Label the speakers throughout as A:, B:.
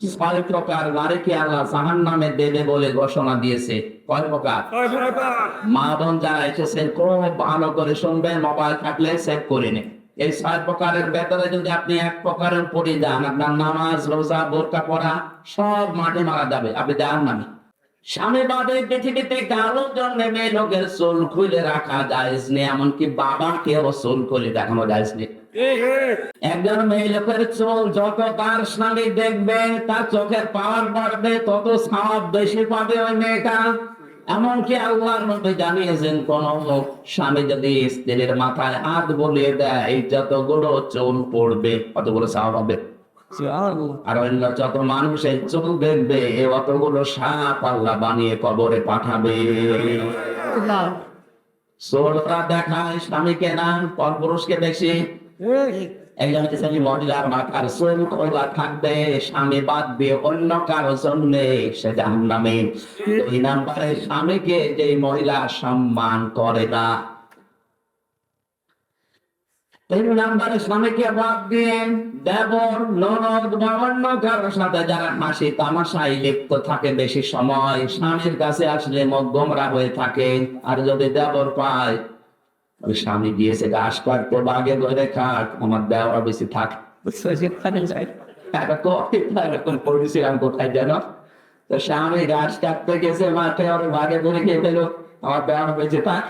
A: ছয় প্রকার নারীকে আল্লাহ জাহান নামে দেবে বলে ঘোষণা দিয়েছে। কয় প্রকার। মা বোন যারা এসেছেন খুব ভালো করে শুনবেন মোবাইল থাকলে সেভ করে নিন। এই ছয় প্রকারের ভেতরে যদি আপনি এক প্রকারের পড়ে যান আপনার নামাজ রোজা বোরকা পড়া সব মাঠে মারা যাবে। আপনি যান নামে স্বামী বাদে পৃথিবীতে কারোর জন্য মেয়ে লোকের খুলে রাখা এমনকি বাবাকেও খুলে দেখানো একজন মেয়ে লোকের যত তার স্বামী দেখবে, তার চোখের পাওয়ার বাড়বে, তত সাপ বেশি পাবে ওই মেয়েটা। এমনকি আল্লাহর মধ্যে জানিয়েছেন, কোন স্বামী যদি স্ত্রীর মাথায় হাত বলিয়ে দেয় যতগুলো চুল পড়বে কতগুলো সাপ হবে। আর অন্য যত মানুষের চুল দেখবে অতগুলো সাপ আল্লাহ বানিয়ে কবরে পাঠাবে। সোলরা দেখায় স্বামীকে না পরপুরুষকে বেশি একজন হচ্ছে মহিলার মাথার চুল খোলা থাকবে স্বামী বাদ দিয়ে অন্য কারও জন্য সে জাহান নামে দুই নাম্বারে স্বামীকে যে মহিলা সম্মান করে না তিন নাম্বারে স্বামীকে বাদ দিয়ে দেবর, ননদ বা কারোর সাথে যারা হাসি তামাশায় লিপ্ত থাকে বেশি সময়, স্বামীর কাছে আসলে মুখ গোমরা হয়ে থাকে। আর যদি দেবর পায় স্বামী দিয়েছে ঘাস কাটতে বাগে ধরে খাট আমার দেওয়া বেশি থাক। পড়েছিলাম কোথায় যেন? তো স্বামী ঘাস কাটতে গেছে মাঠে ওর বাগে ধরে খেয়ে ফেলো আমার দেওয়া বেশি থাক।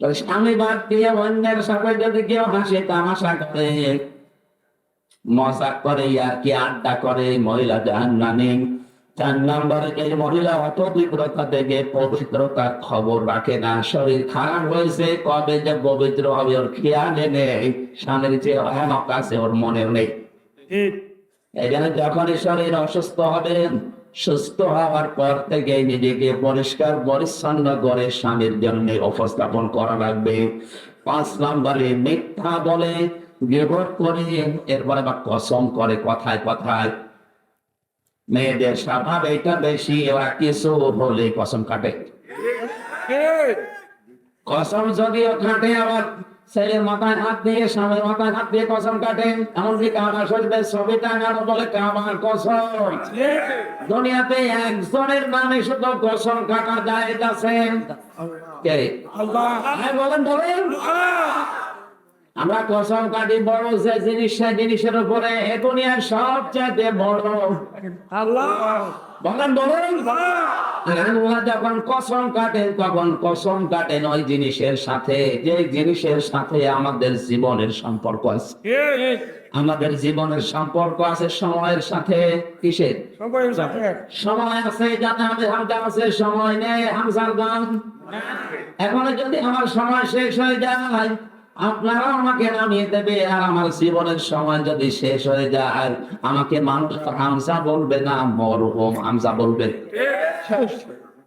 A: স্বামী বাদ দিয়ে অন্যের সাথে যদি কেউ হাসে তামাশা করে। মজা করে আর কি আড্ডা করে মহিলা জাহান নামে চার নম্বরে এই মহিলা অত তীব্রতা থেকে পবিত্রতার খবর রাখে না শরীর খারাপ হয়েছে কবে যে পবিত্র হবে ওর খেয়ালে নেই স্বামীর যে অহনক আছে ওর মনে নেই। এই জন্য যখনই শরীর অসুস্থ হবে সুস্থ হওয়ার পর থেকে নিজেকে পরিষ্কার পরিচ্ছন্ন করে স্বামীর জন্য উপস্থাপন করা লাগবে। পাঁচ নম্বরে মিথ্যা বলে বিভোর করে এরপরে বা কসম করে কথায় কথায়। মেয়েদের স্বভাব এটা বেশি ওরা কিছু হলে কসম কাটে। কসম যদিও কাটে আবার ছেলের মাথায় হাত দিয়ে স্বামীর মাথায় হাত দিয়ে কসম কাটে। এমনকি কাবার শরীফের ছবি টাঙানো বলে কাবার কসম। দুনিয়াতে একজনের নামে শুধু কসম কাটা যায় আছে কে? হ্যাঁ, বলেন বলেন। আমরা কসম কাটি বড় যে জিনিস সে জিনিসের উপরে এ দুনিয়ার সবচেয়ে বড়। আল্লাহ। বলেন বলেন। আল্লাহ যখন কসম কাটেন তখন কসম কাটেন ওই জিনিসের সাথে যে জিনিসের সাথে আমাদের জীবনের সম্পর্ক আছে। আমাদের জীবনের সম্পর্ক আছে সময়ের সাথে। কিসের? সময় আছে যাতে আমাদের হামজা আছে সময় নেই হামজার গান এখন যদি আমার সময় শেষ হয়ে যায় আপনারা আমাকে নামিয়ে দেবে, আর আমার জীবনের সময় যদি শেষ হয়ে যায়, আমাকে মানুষ হামজা বলবে না, মরহুম হামজা বলবে।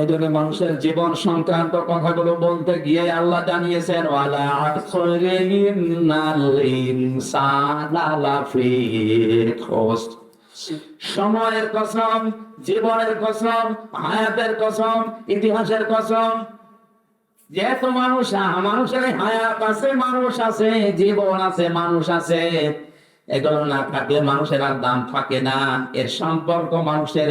A: এই মানুষের জীবন সংক্রান্ত কথাগুলো বলতে গিয়ে আল্লাহ জানিয়েছেন সময়ের কসম, জীবনের কসম হায়াতের কসম, ইতিহাসের কসম যেহেতু মানুষ মানুষের হায়াত আছে, মানুষ আছে, জীবন আছে, মানুষ আছে। এগুলো না থাকলে মানুষের আর দাম থাকে না। এর সম্পর্ক মানুষের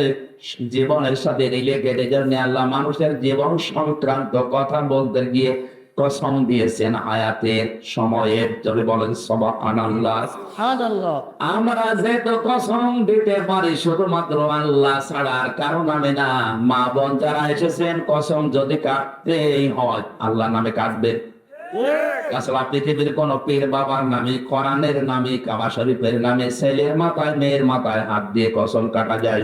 A: জীবনের সাথে রিলেটেড এই জন্য আল্লাহ মানুষের জীবন সংক্রান্ত কথা বলতে গিয়ে কসম দিয়েছেন হায়াতের সময়ের যদি বলেন সবা আল্লাহ আমরা যেহেতু কসম দিতে পারি শুধুমাত্র আল্লাহ ছাড়া আর কারও নামে না। মা বোন যারা এসেছেন কসম যদি কাটতেই হয় আল্লাহ নামে কাটবে। আসলে পৃথিবীর কোন পীর বাবার নামে কোরআনের নামে কাবা শরীফের নামে ছেলের মাথায় মেয়ের মাথায় হাত দিয়ে কসম কাটা যায়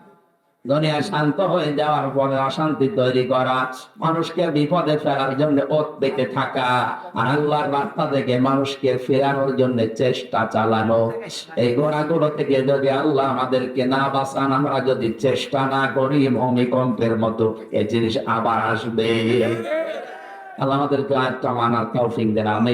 A: দুনিয়া শান্ত হয়ে যাওয়ার পরে অশান্তি তৈরি করা, মানুষকে বিপদে ফেলার জন্য ওত পেতে থাকা আর আল্লাহর রাস্তা থেকে মানুষকে ফেরানোর জন্য চেষ্টা চালানো। এই গোড়াগুলো থেকে যদি আল্লাহ আমাদেরকে না বাঁচান, আমরা যদি চেষ্টা না করি, ভূমিকম্পের মতো এই জিনিস আবার আসবে। আল্লাহ আমাদেরকে একটা মানার তৌফিক দেন আমি